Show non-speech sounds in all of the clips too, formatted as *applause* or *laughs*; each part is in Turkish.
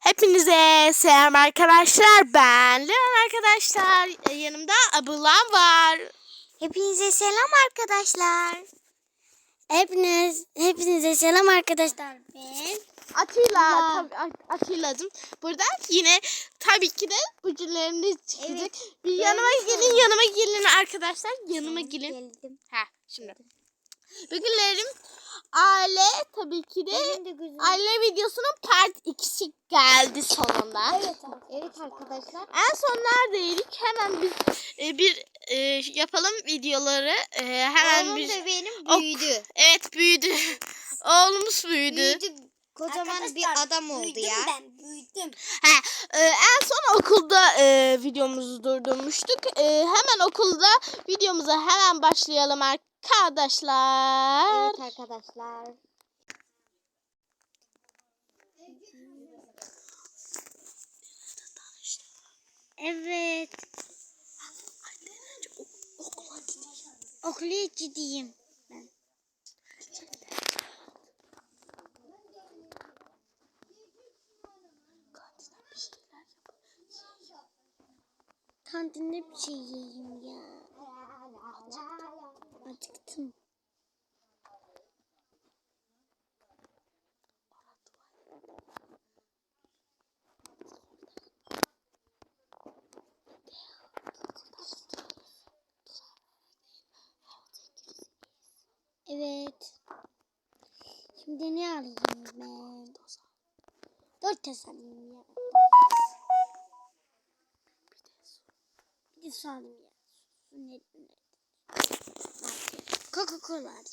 Hepinize selam arkadaşlar. Ben Leon arkadaşlar. Yanımda ablam var. Hepinize selam arkadaşlar. Hepiniz hepinize selam arkadaşlar. Ben Atilla. Tabii, At- Atilla'cım. Burada yine tabii ki de ucularımız çıkacak. Evet, Bir yanıma gelin, yanıma gelin arkadaşlar. Yanıma gelin. geldim. Ha, şimdi. Bugünlerim aile tabii ki de de aile videosunun part 2'si geldi sonunda. Evet, evet arkadaşlar. En son neredeydik? Hemen biz e, bir e, yapalım videoları. E, hemen Oğlum bir da benim Ok. büyüdü. Evet büyüdü. *laughs* Oğlumuz büyüdü. Büyüdü. Kocaman bir adam oldu ya. ben büyüdüm. Ha, e, en son okulda e, videomuzu durdurmuştuk. E, hemen okulda videomuza hemen başlayalım arkadaşlar. Evet arkadaşlar. Evet. Okula gideyim. Ben. Kantinde bir şey yiyeyim ya. Acıktım. Evet. Şimdi ne alayım ben? Dört tas alayım ya. Bir de su alayım ya. Su ne? ne? Coca-Cola alayım.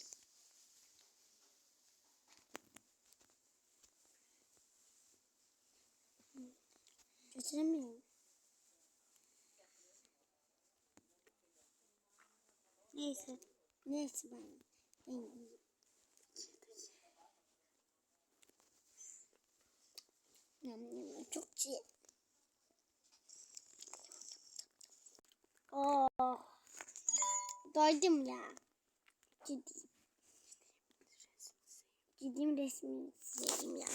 Götüremiyorum. Neyse. Neyse ben. ben Çok çiğ. Oh. Doydum ya. Gideyim. Gideyim resmi çizeyim ya.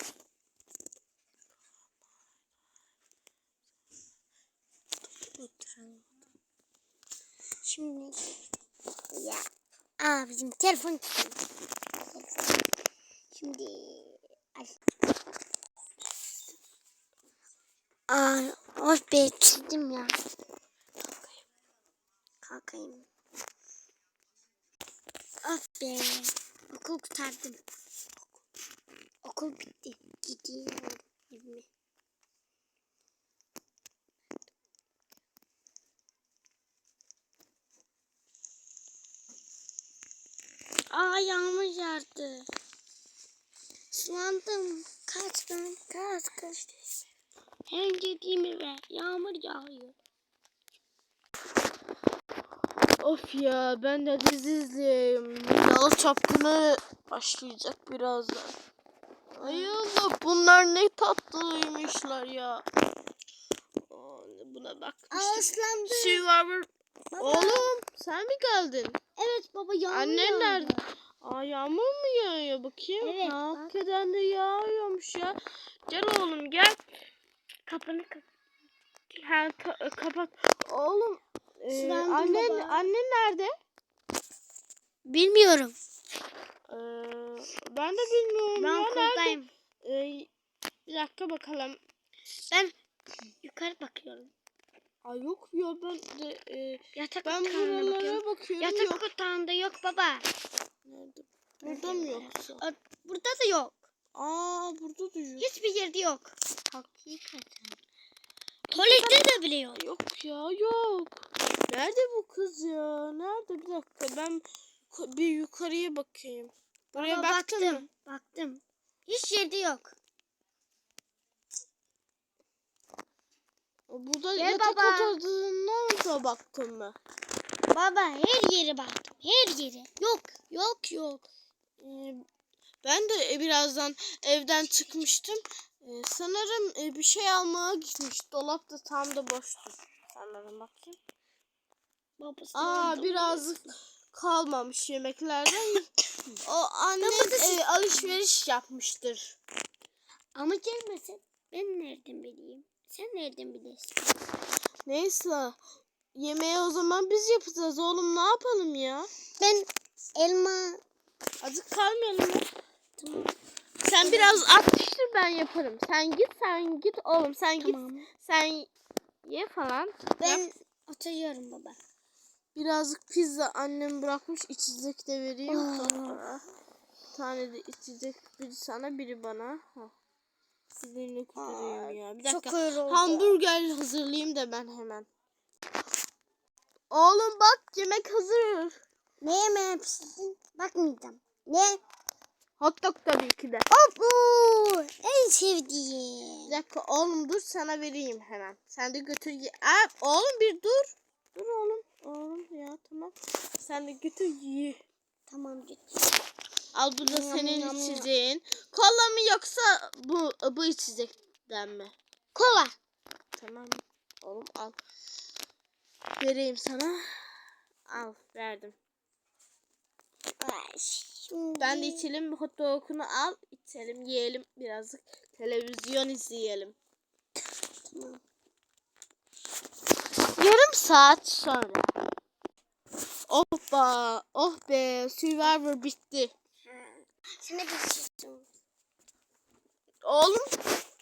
Şimdi ya. Aa bizim telefon. Şimdi ay. Aa, of be çizdim ya. Kalkayım. Of be. Okul kurtardım. Okul bitti. Gidiyorum evime. Aa yağmur yağdı. Sulandım. Kaç kaç kaç. Hem gideyim eve. Yağmur yağıyor. Of ya ben de dizi izleyeyim. Yalı çapkını başlayacak birazdan. Ay Allah bunlar ne tatlıymışlar ya. Buna bak. Islandı. Survivor. Oğlum sen mi geldin? Evet baba yağmur Annen nerede? Aa yağmur mu yağıyor bakayım? Evet, bak. Hakikaten de yağıyormuş ya. Gel oğlum gel. Kapını kapat. Ha, ka- kapat. E, Sulandım annen baba. annen nerede? Bilmiyorum. Ee, ben de bilmiyorum Ben ya okuldayım. Ee, bir dakika bakalım. Ben yukarı bakıyorum. Ay yok ya ben de e, Yatak ben buralara bakıyorum. bakıyorum Yatak yok. otağında yok baba. Nerede? Burada mı yoksa? Aa, Burada da yok. Aa burada da yok. Hiçbir yerde yok. Hakikaten. Tuvalette de bile yok. Yok ya yok. Nerede bu kız ya? Nerede bir dakika ben bir yukarıya bakayım. Buraya Baba, baktın mı? baktım. Baktım. Hiç yerde yok. Burada Gel yatak baba. odasına da baktın mı? Baba her yere baktım. Her yere. Yok. Yok yok. Ee, Ben de e, birazdan evden çıkmıştım. Ee, sanırım e, bir şey almaya gitmiş. Dolap da tam da boştu. Sanırım bakayım. Babası Aa biraz kalmamış yemeklerden. *laughs* o annem e, alışveriş yapmıştır. Ama gelmesin. Ben nereden bileyim? Sen nereden bilirsin? Neyse. Yemeği o zaman biz yapacağız oğlum ne yapalım ya? Ben elma Azıcık kalmayalım tamam. Sen biraz at pişir ben yaparım. Sen git sen git oğlum sen git. Tamam. Sen ye falan. Ben Yap. oturuyorum baba. Birazcık pizza annem bırakmış içecek de vereyim. Sonra Bir tane de içecek biri sana biri bana. Ha. Sizinle küfürüyorum ya. Bir Çok dakika. ağır oldu. Hamburger hazırlayayım da ben hemen. Oğlum bak yemek hazır. Ne yemeğe pişirdin? Bakmayacağım. Ne? Hot dog tabii ki de. Abu! En sevdiğim. Bir dakika oğlum dur sana vereyim hemen. Sen de götür. Aa, oğlum bir dur. Dur oğlum. Oğlum ya tamam. Sen de götür ye. Tamam git. Al bu da Yam, senin yam, yam. içeceğin. Kola mı yoksa bu bu içecekten mi? Kola. Tamam. Oğlum al. Vereyim sana. Al verdim. Ay, Şimdi... Ben de içelim hot dog'unu al. içelim yiyelim birazcık. Televizyon izleyelim. Tamam. Yarım saat sonra. Be, oh be, Survivor bitti. Şimdi pişirdim. Oğlum,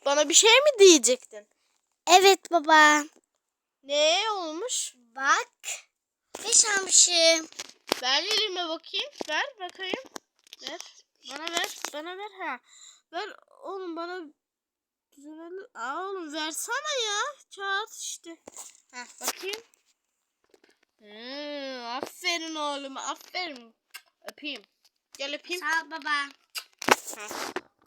bana bir şey mi diyecektin? Evet baba. Ne olmuş? Bak. Beş almışım. Ver elime bakayım. Ver bakayım. Ver. Bana ver. Bana ver ha. Ver oğlum bana düzenli. Aa oğlum versene ya. Kağıt işte. Ha bakayım. Hmm, aferin oğlum. Aferin. Öpeyim. Gel öpeyim. Sağ ol baba. Ha.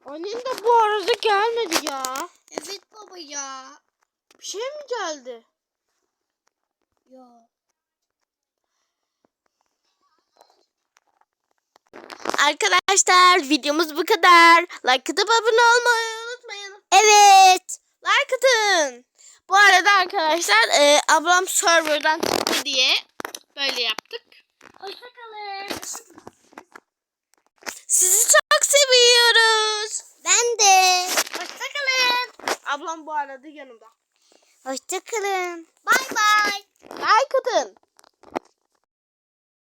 Annen de bu arada gelmedi ya. Evet baba ya. Bir şey mi geldi? Ya. Arkadaşlar videomuz bu kadar. Like atıp abone olmayı unutmayın. Evet. Like atın. Bu arada arkadaşlar e, ablam serverdan çıktı diye böyle yaptık. Hoşçakalın. Sizi çok seviyoruz. Ben de. Hoşçakalın. Ablam bu arada yanımda. Hoşçakalın. Bay bay. Like atın.